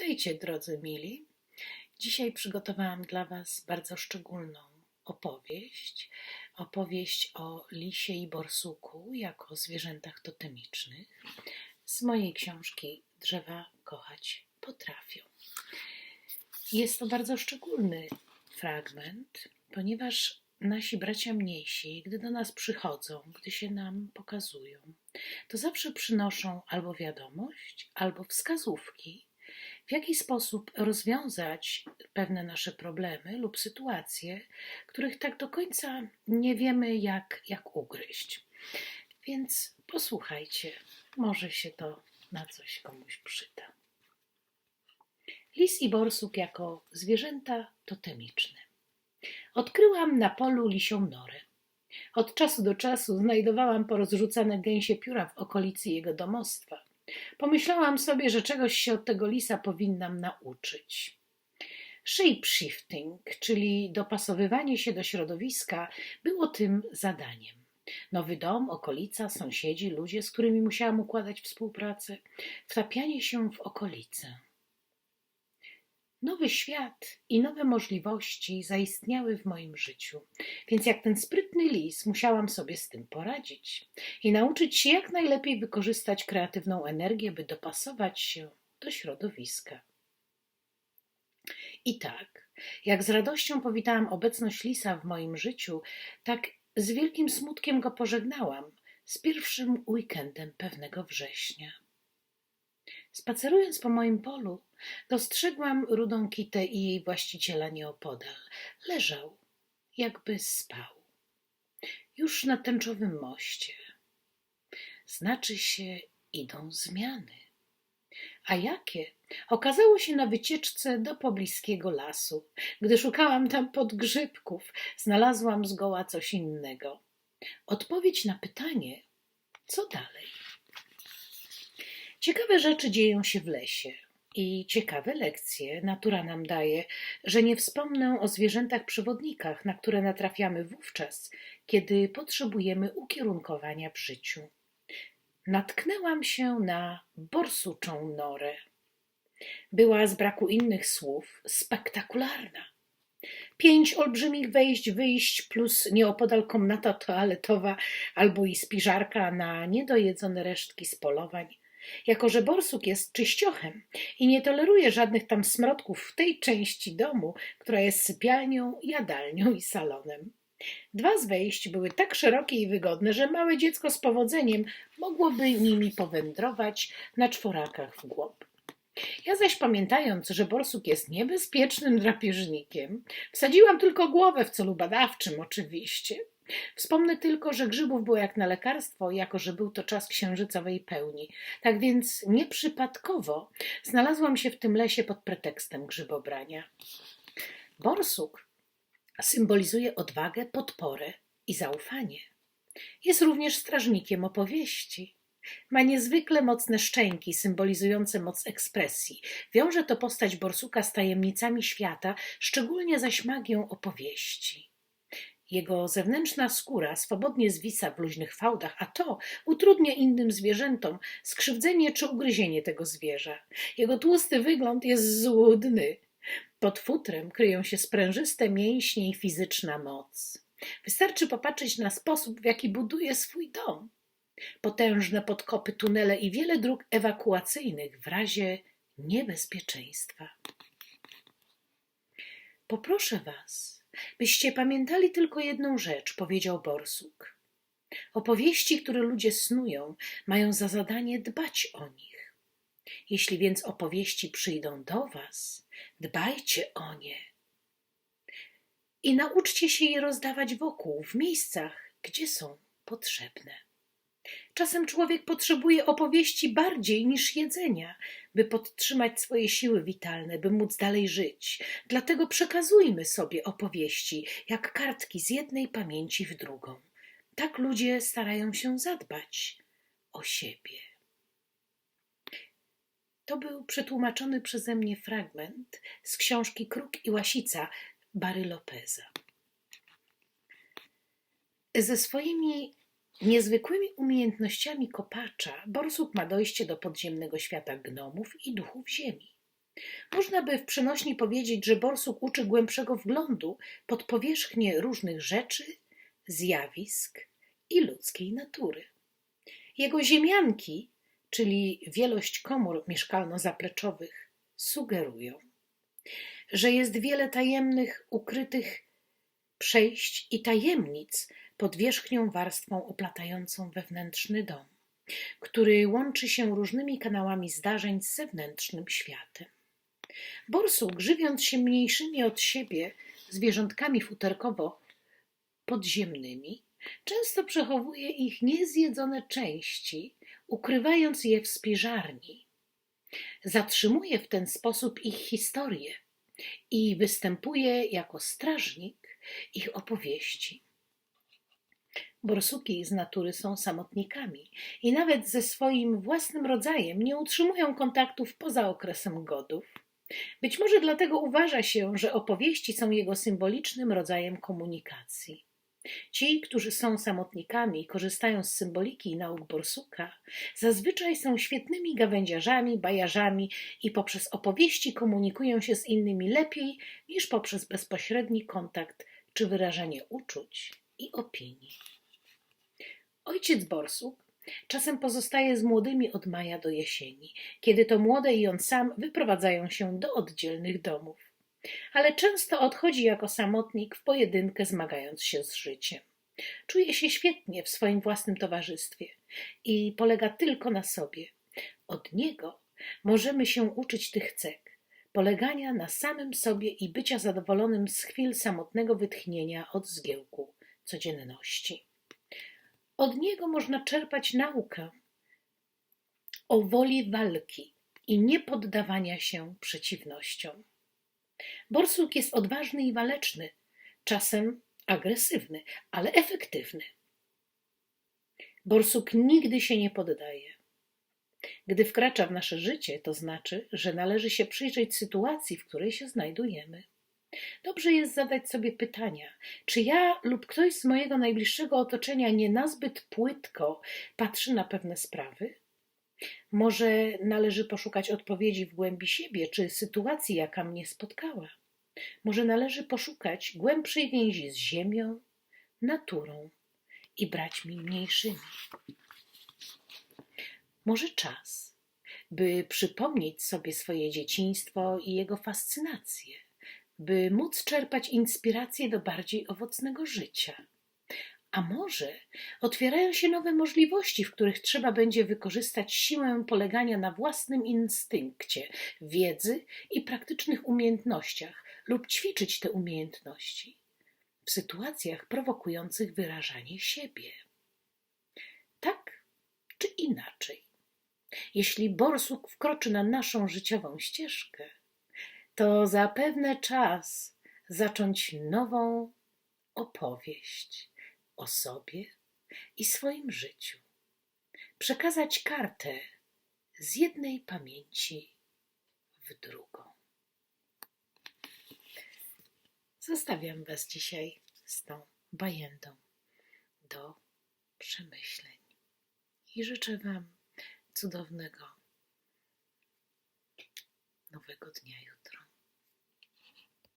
Witajcie, drodzy mili. Dzisiaj przygotowałam dla Was bardzo szczególną opowieść. Opowieść o lisie i borsuku jako zwierzętach totemicznych z mojej książki Drzewa kochać potrafią. Jest to bardzo szczególny fragment, ponieważ nasi bracia mniejsi, gdy do nas przychodzą, gdy się nam pokazują, to zawsze przynoszą albo wiadomość, albo wskazówki, w jaki sposób rozwiązać pewne nasze problemy lub sytuacje, których tak do końca nie wiemy, jak, jak ugryźć. Więc posłuchajcie, może się to na coś komuś przyda. Lis i borsuk jako zwierzęta totemiczne. Odkryłam na polu lisią norę. Od czasu do czasu znajdowałam porozrzucane gęsie pióra w okolicy jego domostwa. Pomyślałam sobie, że czegoś się od tego lisa powinnam nauczyć. Shapeshifting, czyli dopasowywanie się do środowiska, było tym zadaniem. Nowy dom, okolica, sąsiedzi, ludzie, z którymi musiałam układać współpracę, wtapianie się w okolice. Nowy świat i nowe możliwości zaistniały w moim życiu, więc jak ten sprytny lis musiałam sobie z tym poradzić i nauczyć się jak najlepiej wykorzystać kreatywną energię, by dopasować się do środowiska. I tak, jak z radością powitałam obecność lisa w moim życiu, tak z wielkim smutkiem go pożegnałam z pierwszym weekendem pewnego września. Spacerując po moim polu, dostrzegłam rudą kitę i jej właściciela nieopodal. Leżał, jakby spał. Już na tęczowym moście. Znaczy się, idą zmiany. A jakie? Okazało się na wycieczce do pobliskiego lasu. Gdy szukałam tam podgrzybków, znalazłam zgoła coś innego. Odpowiedź na pytanie, co dalej? Ciekawe rzeczy dzieją się w lesie i ciekawe lekcje natura nam daje, że nie wspomnę o zwierzętach przewodnikach, na które natrafiamy wówczas, kiedy potrzebujemy ukierunkowania w życiu. Natknęłam się na borsuczą norę. Była z braku innych słów spektakularna. Pięć olbrzymich wejść, wyjść, plus nieopodal komnata toaletowa albo i spiżarka na niedojedzone resztki z polowań. Jako, że borsuk jest czyściochem i nie toleruje żadnych tam smrodków w tej części domu, która jest sypialnią, jadalnią i salonem. Dwa z wejść były tak szerokie i wygodne, że małe dziecko z powodzeniem mogłoby nimi powędrować na czworakach w głąb. Ja zaś pamiętając, że borsuk jest niebezpiecznym drapieżnikiem, wsadziłam tylko głowę w celu badawczym oczywiście – Wspomnę tylko, że grzybów było jak na lekarstwo, jako że był to czas księżycowej pełni. Tak więc nieprzypadkowo znalazłam się w tym lesie pod pretekstem grzybobrania. Borsuk symbolizuje odwagę, podporę i zaufanie. Jest również strażnikiem opowieści. Ma niezwykle mocne szczęki, symbolizujące moc ekspresji. Wiąże to postać borsuka z tajemnicami świata, szczególnie zaś magią opowieści. Jego zewnętrzna skóra swobodnie zwisa w luźnych fałdach, a to utrudnia innym zwierzętom skrzywdzenie czy ugryzienie tego zwierza. Jego tłusty wygląd jest złudny. Pod futrem kryją się sprężyste mięśnie i fizyczna moc. Wystarczy popatrzeć na sposób, w jaki buduje swój dom. Potężne podkopy, tunele i wiele dróg ewakuacyjnych w razie niebezpieczeństwa. Poproszę Was, Byście pamiętali tylko jedną rzecz, powiedział Borsuk. Opowieści, które ludzie snują, mają za zadanie dbać o nich. Jeśli więc opowieści przyjdą do was, dbajcie o nie. I nauczcie się je rozdawać wokół, w miejscach, gdzie są potrzebne. Czasem człowiek potrzebuje opowieści bardziej niż jedzenia, by podtrzymać swoje siły witalne, by móc dalej żyć. Dlatego przekazujmy sobie opowieści, jak kartki z jednej pamięci w drugą. Tak ludzie starają się zadbać o siebie. To był przetłumaczony przeze mnie fragment z książki Kruk i Łasica Bary Lopeza. Ze swoimi Niezwykłymi umiejętnościami kopacza Borsuk ma dojście do podziemnego świata gnomów i duchów ziemi. Można by w przenośni powiedzieć, że borsuk uczy głębszego wglądu pod powierzchnię różnych rzeczy, zjawisk i ludzkiej natury. Jego ziemianki, czyli wielość komór mieszkalno-zapleczowych, sugerują, że jest wiele tajemnych, ukrytych przejść i tajemnic pod wierzchnią warstwą oplatającą wewnętrzny dom, który łączy się różnymi kanałami zdarzeń z zewnętrznym światem. Borsuk, żywiąc się mniejszymi od siebie zwierzątkami futerkowo podziemnymi, często przechowuje ich niezjedzone części, ukrywając je w spiżarni. Zatrzymuje w ten sposób ich historię i występuje jako strażnik ich opowieści. Borsuki z natury są samotnikami i nawet ze swoim własnym rodzajem nie utrzymują kontaktów poza okresem godów. Być może dlatego uważa się, że opowieści są jego symbolicznym rodzajem komunikacji. Ci, którzy są samotnikami i korzystają z symboliki i nauk borsuka, zazwyczaj są świetnymi gawędziarzami, bajarzami i poprzez opowieści komunikują się z innymi lepiej niż poprzez bezpośredni kontakt czy wyrażanie uczuć i opinii. Ojciec borsuk czasem pozostaje z młodymi od maja do jesieni, kiedy to młode i on sam wyprowadzają się do oddzielnych domów ale często odchodzi jako samotnik w pojedynkę, zmagając się z życiem. Czuje się świetnie w swoim własnym towarzystwie i polega tylko na sobie. Od niego możemy się uczyć tych cech polegania na samym sobie i bycia zadowolonym z chwil samotnego wytchnienia od zgiełku codzienności. Od niego można czerpać naukę o woli walki i niepoddawania się przeciwnościom. Borsuk jest odważny i waleczny, czasem agresywny, ale efektywny. Borsuk nigdy się nie poddaje. Gdy wkracza w nasze życie, to znaczy, że należy się przyjrzeć sytuacji, w której się znajdujemy. Dobrze jest zadać sobie pytania, czy ja lub ktoś z mojego najbliższego otoczenia nie nazbyt płytko patrzy na pewne sprawy? Może należy poszukać odpowiedzi w głębi siebie, czy sytuacji, jaka mnie spotkała. Może należy poszukać głębszej więzi z ziemią, naturą i braćmi mniejszymi. Może czas, by przypomnieć sobie swoje dzieciństwo i jego fascynacje, by móc czerpać inspirację do bardziej owocnego życia a może otwierają się nowe możliwości, w których trzeba będzie wykorzystać siłę polegania na własnym instynkcie, wiedzy i praktycznych umiejętnościach lub ćwiczyć te umiejętności w sytuacjach prowokujących wyrażanie siebie. Tak czy inaczej, jeśli borsuk wkroczy na naszą życiową ścieżkę, to zapewne czas zacząć nową opowieść o sobie i swoim życiu. Przekazać kartę z jednej pamięci w drugą. Zostawiam Was dzisiaj z tą bajendą do przemyśleń i życzę Wam cudownego nowego dnia jutro.